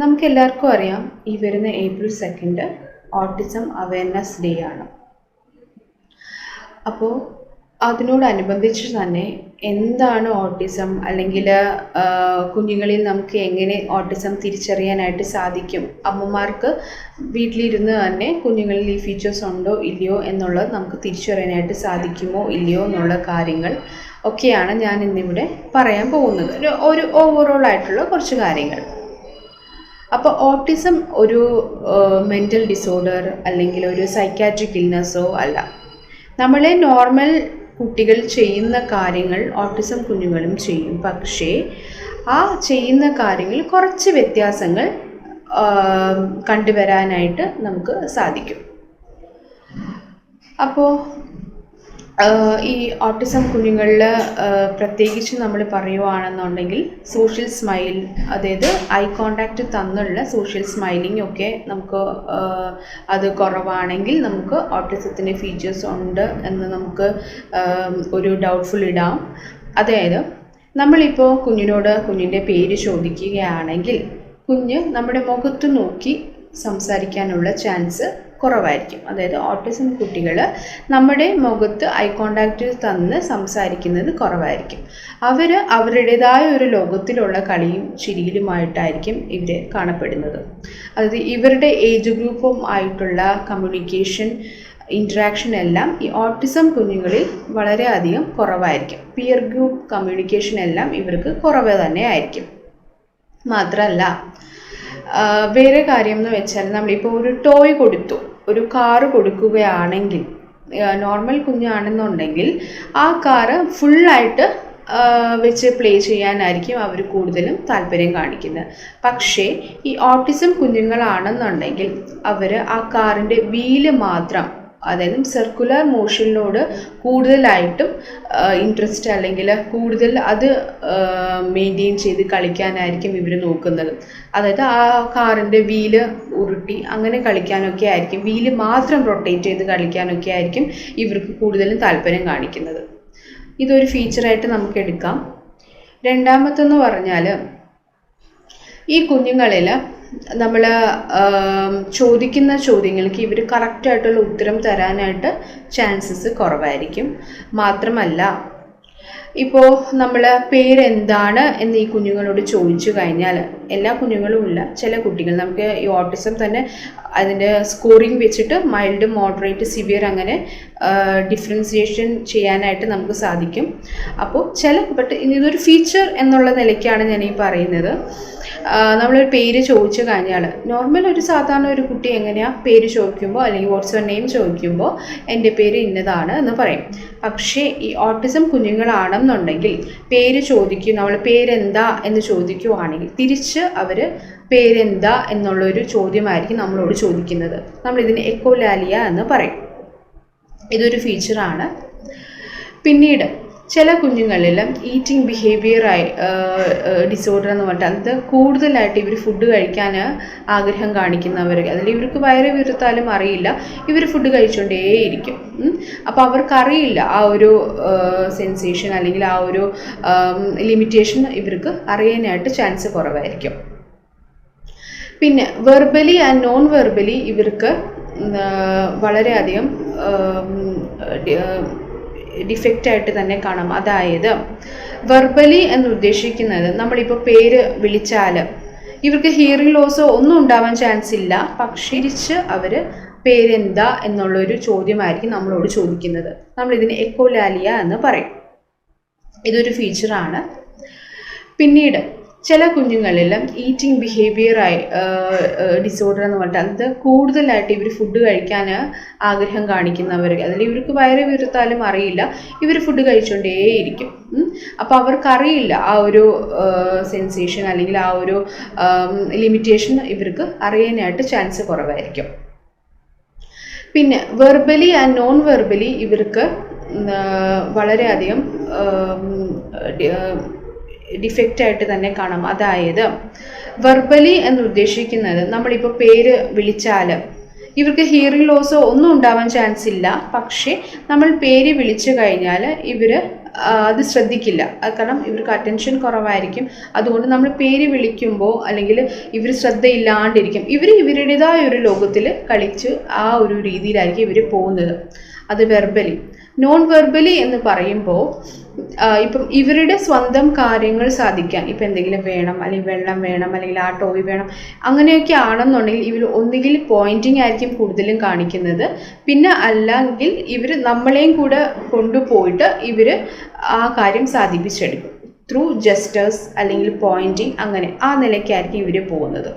നമുക്ക് എല്ലാവർക്കും അറിയാം ഈ വരുന്ന April second autism awareness day ആണ്. അപ്പോൾ അതിനോടനുബന്ധിച്ച് തന്നെ എന്താണ് ഓട്ടിസം അല്ലെങ്കിൽ കുഞ്ഞുങ്ങളിൽ നമുക്ക് എങ്ങനെ ഓട്ടിസം തിരിച്ചറിയാനായിട്ട് സാധിക്കും? അമ്മമാർക്ക് വീട്ടിലിരുന്ന് തന്നെ കുഞ്ഞുങ്ങളിൽ ഈ ഫീച്ചേഴ്സ് ഉണ്ടോ ഇല്ലയോ എന്നുള്ളത് നമുക്ക് തിരിച്ചറിയാനായിട്ട് സാധിക്കുമോ ഇല്ലയോ എന്നുള്ള കാര്യങ്ങൾ ഒക്കെയാണ് ഞാൻ ഇന്നിവിടെ പറയാൻ പോകുന്നത്. ഒരു ഓവറോൾ ആയിട്ടുള്ള കുറച്ച് കാര്യങ്ങൾ. അപ്പോൾ ഓട്ടിസം ഒരു മെന്റൽ ഡിസോർഡർ അല്ലെങ്കിൽ ഒരു സൈക്കാട്രിക് ഇൽനെസ്സോ അല്ല. നമ്മളെ നോർമൽ കുട്ടികൾ ചെയ്യുന്ന കാര്യങ്ങൾ ഓട്ടിസം കുഞ്ഞുങ്ങളും ചെയ്യും. പക്ഷേ ആ ചെയ്യുന്ന കാര്യങ്ങൾ കുറച്ച് വ്യത്യാസങ്ങൾ കണ്ടുവരാനായിട്ട് നമുക്ക് സാധിക്കും. അപ്പോൾ ഈ ഓട്ടിസം കുഞ്ഞുങ്ങളിൽ പ്രത്യേകിച്ച് നമ്മൾ പറയുവാണെന്നുണ്ടെങ്കിൽ സോഷ്യൽ സ്മൈൽ അതായത് ഐ കോണ്ടാക്റ്റ് തന്നുള്ള സോഷ്യൽ സ്മൈലിംഗ് ഒക്കെ നമുക്ക് അത് കുറവാണെങ്കിൽ നമുക്ക് ഓട്ടിസത്തിന്റെ ഫീച്ചേഴ്സ് ഉണ്ട് എന്ന് നമുക്ക് ഒരു ഡൗട്ട്ഫുൾ ഇടാം. അതായത് നമ്മളിപ്പോൾ കുഞ്ഞിനോട് കുഞ്ഞിന്റെ പേര് ചോദിക്കുകയാണെങ്കിൽ കുഞ്ഞ് നമ്മുടെ മുഖത്ത് നോക്കി സംസാരിക്കാനുള്ള ചാൻസ് കുറവായിരിക്കും. അതായത് ഓട്ടിസം കുട്ടികൾ നമ്മുടെ മുഖത്ത് ഐ കോണ്ടാക്റ്റ് തന്ന് സംസാരിക്കുന്നത് കുറവായിരിക്കും. അവർ അവരുടേതായ ഒരു ലോകത്തിലുള്ള കളിയും ചിരിയിലുമായിട്ടായിരിക്കും ഇവർ കാണപ്പെടുന്നത്. അതായത് ഇവരുടെ ഏജ് ഗ്രൂപ്പും ആയിട്ടുള്ള കമ്മ്യൂണിക്കേഷൻ ഇൻട്രാക്ഷൻ എല്ലാം ഈ ഓട്ടിസം കുഞ്ഞുങ്ങളിൽ വളരെയധികം കുറവായിരിക്കും. പിയർ ഗ്രൂപ്പ് കമ്മ്യൂണിക്കേഷൻ എല്ലാം ഇവർക്ക് കുറവ് തന്നെ ആയിരിക്കും. മാത്രമല്ല വേറെ കാര്യം എന്ന് വെച്ചാൽ നമ്മളിപ്പോൾ ഒരു ടോയ് കൊടുത്തു. ഒരു കാറ് കൊടുക്കുകയാണെങ്കിൽ നോർമൽ കുഞ്ഞാണെന്നുണ്ടെങ്കിൽ ആ കാറ് ഫുള്ളായിട്ട് വെച്ച് പ്ലേ ചെയ്യാനായിരിക്കും അവർ കൂടുതലും താല്പര്യം കാണിക്കുന്നത്. പക്ഷേ ഈ ഓട്ടിസം കുഞ്ഞുങ്ങളാണെന്നുണ്ടെങ്കിൽ അവർ ആ കാറിന്റെ വീൽ മാത്രം അതായത് സർക്കുലർ മോഷനിനോട് കൂടുതലായിട്ടും ഇൻട്രസ്റ്റ് അല്ലെങ്കിൽ കൂടുതൽ അത് മെയിന്റെയിൻ ചെയ്ത് കളിക്കാനായിരിക്കും ഇവർ നോക്കുന്നത്. അതായത് ആ കാറിന്റെ വീൽ ഉരുട്ടി അങ്ങനെ കളിക്കാനൊക്കെ ആയിരിക്കും വീൽ മാത്രം റൊട്ടേറ്റ് ചെയ്ത് കളിക്കാനൊക്കെ ആയിരിക്കും ഇവർക്ക് കൂടുതലും താല്പര്യം കാണിക്കുന്നത്. ഇതൊരു ഫീച്ചറായിട്ട് നമുക്ക് എടുക്കാം. രണ്ടാമത്തെന്ന് പറഞ്ഞാൽ ഈ കുഞ്ഞുങ്ങളിൽ നമ്മൾ ചോദിക്കുന്ന ചോദ്യങ്ങൾക്ക് ഇവർ കറക്റ്റായിട്ടുള്ള ഉത്തരം തരാനായിട്ട് ചാൻസസ് കുറവായിരിക്കും. മാത്രമല്ല ഇപ്പോൾ നമ്മൾ പേരെന്താണ് എന്ന് ഈ കുഞ്ഞുങ്ങളോട് ചോദിച്ചു കഴിഞ്ഞാൽ എല്ലാ കുഞ്ഞുങ്ങളും ഇല്ല. ചില കുട്ടികൾ നമുക്ക് ഈ ഓട്ടിസം തന്നെ അതിന്റെ സ്കോറിങ് വെച്ചിട്ട് മൈൽഡ് മോഡറേറ്റ് സിവിയർ അങ്ങനെ ഡിഫറൻസിയേഷൻ ചെയ്യാനായിട്ട് നമുക്ക് സാധിക്കും. അപ്പോൾ ചില ബട്ട് ഇതൊരു ഫീച്ചർ എന്നുള്ള നിലയ്ക്കാണ് ഞാൻ ഈ പറയുന്നത്. നമ്മളൊരു പേര് ചോദിച്ചു കഴിഞ്ഞാൽ നോർമൽ ഒരു സാധാരണ ഒരു കുട്ടി എങ്ങനെയാണ് പേര് ചോദിക്കുമ്പോൾ അല്ലെങ്കിൽ വാട്സ് നെയിം ചോദിക്കുമ്പോൾ എന്റെ പേര് ഇന്നതാണ് എന്ന് പറയും. പക്ഷേ ഈ ഓട്ടിസം കുഞ്ഞുങ്ങളാണെന്നുണ്ടെങ്കിൽ പേര് ചോദിക്കും നമ്മൾ പേരെന്താ എന്ന് ചോദിക്കുവാണെങ്കിൽ തിരിച്ച് അവർ പേരെന്താ എന്നുള്ളൊരു ചോദ്യമായിരിക്കും നമ്മളോട് ചോദിക്കുന്നത്. നമ്മളിതിന് എക്കോലാലിയ എന്ന് പറയും. ഇതൊരു ഫീച്ചറാണ് പിന്നീട് ചില കുഞ്ഞുങ്ങളിൽ ഈറ്റിംഗ് ബിഹേവിയറായി ഡിസോർഡർ എന്ന് പറഞ്ഞിട്ട് അത് കൂടുതലായിട്ട് ഇവർ ഫുഡ് കഴിക്കാൻ ആഗ്രഹം കാണിക്കുന്നവർ അതിൽ ഇവർക്ക് വയറ് വീർത്താലും അറിയില്ല ഇവർ ഫുഡ് കഴിച്ചുകൊണ്ടേയിരിക്കും അപ്പോൾ അവർക്കറിയില്ല ആ ഒരു സെൻസേഷൻ അല്ലെങ്കിൽ ആ ഒരു ലിമിറ്റേഷൻ ഇവർക്ക് അറിയാനായിട്ട് ചാൻസ് കുറവായിരിക്കും. പിന്നെ വെർബലി ആൻഡ് നോൺ വെർബലി ഇവർക്ക് വളരെയധികം ഡിഫക്റ്റ് ആയിട്ട് തന്നെ കാണാം. അതായത് വെർബലി എന്ന് ഉദ്ദേശിക്കുന്നത് നമ്മളിപ്പോൾ പേര് വിളിച്ചാൽ ഇവർക്ക് ഹിയറിംഗ് ലോസോ ഒന്നും ഉണ്ടാവാൻ ചാൻസ് ഇല്ല. പക്ഷേ തിരിച്ച് അവർ പേരെന്താ എന്നുള്ളൊരു ചോദ്യമായിരിക്കും നമ്മളോട് ചോദിക്കുന്നത്. നമ്മളിതിന് എക്കോലാലിയ എന്ന് പറയും. ഇതൊരു ഫീച്ചറാണ് പിന്നീട് ചില കുഞ്ഞുങ്ങളെല്ലാം ഈറ്റിംഗ് ബിഹേവിയറായി ഡിസോർഡർ എന്ന് പറഞ്ഞിട്ട് അത് കൂടുതലായിട്ട് ഇവർ ഫുഡ് കഴിക്കാൻ ആഗ്രഹം കാണിക്കുന്നവർ അതിൽ ഇവർക്ക് വയറ് വീർത്താലും അറിയില്ല. ഇവർ ഫുഡ് കഴിച്ചുകൊണ്ടേയിരിക്കും അപ്പോൾ അവർക്കറിയില്ല ആ ഒരു സെൻസേഷൻ അല്ലെങ്കിൽ ആ ഒരു ലിമിറ്റേഷൻ ഇവർക്ക് അറിയാനായിട്ട് ചാൻസ് കുറവായിരിക്കും. പിന്നെ വെർബലി ആൻഡ് നോൺ വെർബലി ഇവർക്ക് വളരെയധികം ഡിഫക്റ്റ് ആയിട്ട് തന്നെ കാണാം. അതായത് വെർബലി എന്ന് ഉദ്ദേശിക്കുന്നത് നമ്മളിപ്പോൾ പേര് വിളിച്ചാൽ ഇവർക്ക് ഹിയറിംഗ് ലോസോ ഒന്നും ഉണ്ടാവാൻ ചാൻസ് ഇല്ല. പക്ഷേ നമ്മൾ പേര് വിളിച്ചു കഴിഞ്ഞാൽ ഇവർ അത് ശ്രദ്ധിക്കില്ല. കാരണം ഇവർക്ക് അറ്റൻഷൻ കുറവായിരിക്കും. അതുകൊണ്ട് നമ്മൾ പേര് വിളിക്കുമ്പോൾ അല്ലെങ്കിൽ ഇവർ ശ്രദ്ധയില്ലാണ്ടിരിക്കും. ഇവർ ഇവരുടേതായ ഒരു ലോകത്തിൽ കളിച്ച് ആ ഒരു രീതിയിലായിരിക്കും ഇവർ പോകുന്നത്. അത് വെർബലി നോൺ വെർബലി എന്ന് പറയുമ്പോൾ ഇപ്പം ഇവരുടെ സ്വന്തം കാര്യങ്ങൾ സാധിക്കാൻ ഇപ്പം എന്തെങ്കിലും വേണം അല്ലെങ്കിൽ വെള്ളം വേണം അല്ലെങ്കിൽ ആ ടോയ് വേണം അങ്ങനെയൊക്കെ ആണെന്നുണ്ടെങ്കിൽ ഇവർ ഒന്നുകിൽ പോയിന്റിങ് ആയിരിക്കും കൂടുതലും കാണിക്കുന്നത്. പിന്നെ അല്ലെങ്കിൽ ഇവർ നമ്മളെയും കൂടെ കൊണ്ടുപോയിട്ട് ഇവർ ആ കാര്യം സാധിപ്പിച്ചെടുക്കും. ത്രൂ ജസ്റ്റേഴ്സ് അല്ലെങ്കിൽ പോയിന്റിങ് അങ്ങനെ ആ നിലയ്ക്കായിരിക്കും ഇവർ പോകുന്നത്.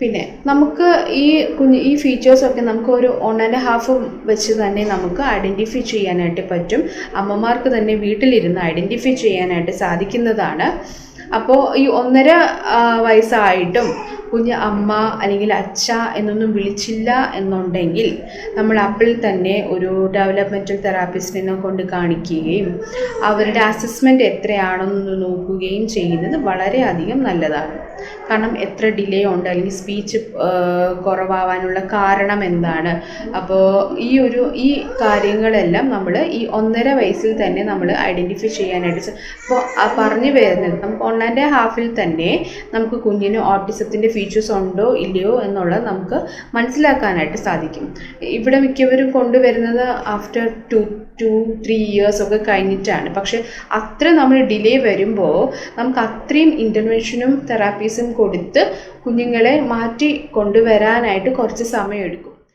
പിന്നെ നമുക്ക് ഈ കുഞ്ഞ് ഈ ഫീച്ചേഴ്സൊക്കെ നമുക്ക് ഒരു വൺ ആൻഡ് ഹാഫ് വെച്ച് തന്നെ നമുക്ക് ഐഡന്റിഫൈ ചെയ്യാനായിട്ട് പറ്റും. അമ്മമാർക്ക് തന്നെ വീട്ടിലിരുന്ന് ഐഡന്റിഫൈ ചെയ്യാനായിട്ട് സാധിക്കുന്നതാണ്. അപ്പോൾ ഈ ഒന്നര വയസ്സായിട്ടും കുഞ്ഞ് അമ്മ അല്ലെങ്കിൽ അച്ഛ എന്നൊന്നും വിളിച്ചില്ല എന്നുണ്ടെങ്കിൽ നമ്മൾ അപ്പോൾ തന്നെ ഒരു ഡെവലപ്മെന്റൽ തെറാപ്പിസ്റ്റിനെ കൊണ്ട് കാണിക്കുകയും അവരുടെ അസസ്മെന്റ് എത്രയാണെന്ന് നോക്കുകയും ചെയ്യുന്നത് വളരെയധികം നല്ലതാണ്. കാരണം എത്ര ഡിലേ ഉണ്ട് അല്ലെങ്കിൽ സ്പീച്ച് കുറവാവാനുള്ള കാരണം എന്താണ്? അപ്പോൾ ഈ ഒരു ഈ കാര്യങ്ങളെല്ലാം നമ്മൾ ഈ ഒന്നര വയസ്സിൽ തന്നെ നമ്മൾ ഐഡന്റിഫൈ ചെയ്യാനായിട്ട് അപ്പോൾ പറഞ്ഞു വരുന്നത് നമുക്ക് ഒന്നാന്റെ ഹാഫിൽ തന്നെ നമുക്ക് കുഞ്ഞിന് ഓട്ടിസത്തിന്റെ ഫീച്ചേഴ്സ് ഉണ്ടോ ഇല്ലയോ എന്നുള്ളത് നമുക്ക് മനസ്സിലാക്കാനായിട്ട് സാധിക്കും. ഇവിടെ മിക്കവരും കൊണ്ടുവരുന്നത് after two to three years ഒക്കെ കഴിഞ്ഞിട്ടാണ്. പക്ഷെ അത്ര നമ്മൾ ഡിലേ വരുമ്പോൾ നമുക്ക് അത്രയും ഇന്റർവെൻഷനും തെറാപ്പീസും കൊടുത്ത് കുഞ്ഞുങ്ങളെ മാറ്റി കൊണ്ടുവരാനായിട്ട് കുറച്ച് സമയമെടുക്കും.